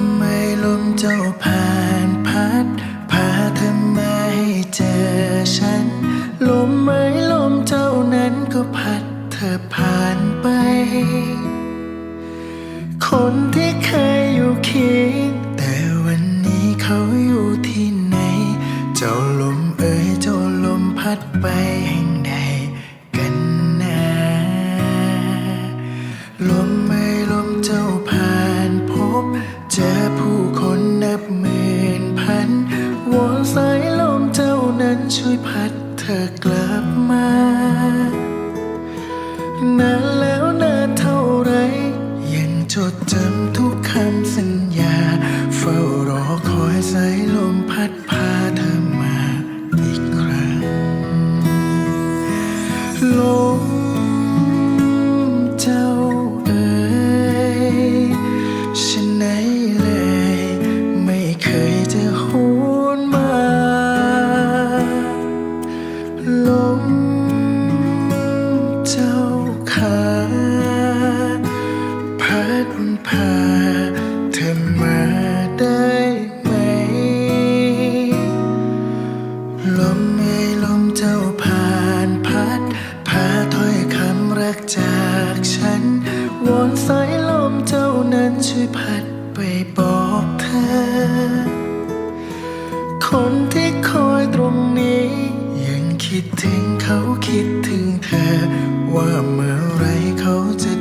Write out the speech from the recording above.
มไอลมเจ้าผ่านพัดพาเธอมาให้เจอฉัน ลมไม้ลมเจ้านั้นก็พัดเธอผ่านไป คนที่เคยอยู่เคียงแต่วันนี้เขาอยู่ที่ไหน เจ้าลมเอ่ยเจ้าลมพัดไปแห่ง ช่วยพัดเธอกลับมา พาเธอมาได้ไหม ลมเอ่ยลมเจ้าผ่านพัด พาถ้อยคำรักจากฉัน วอนสายลมเจ้านั้นช่วยพัดไปบอกเธอ คนที่คอยตรงนี้ ยังคิดถึงเขาคิดถึงเธอ ว่าเมื่อไรเขาจะ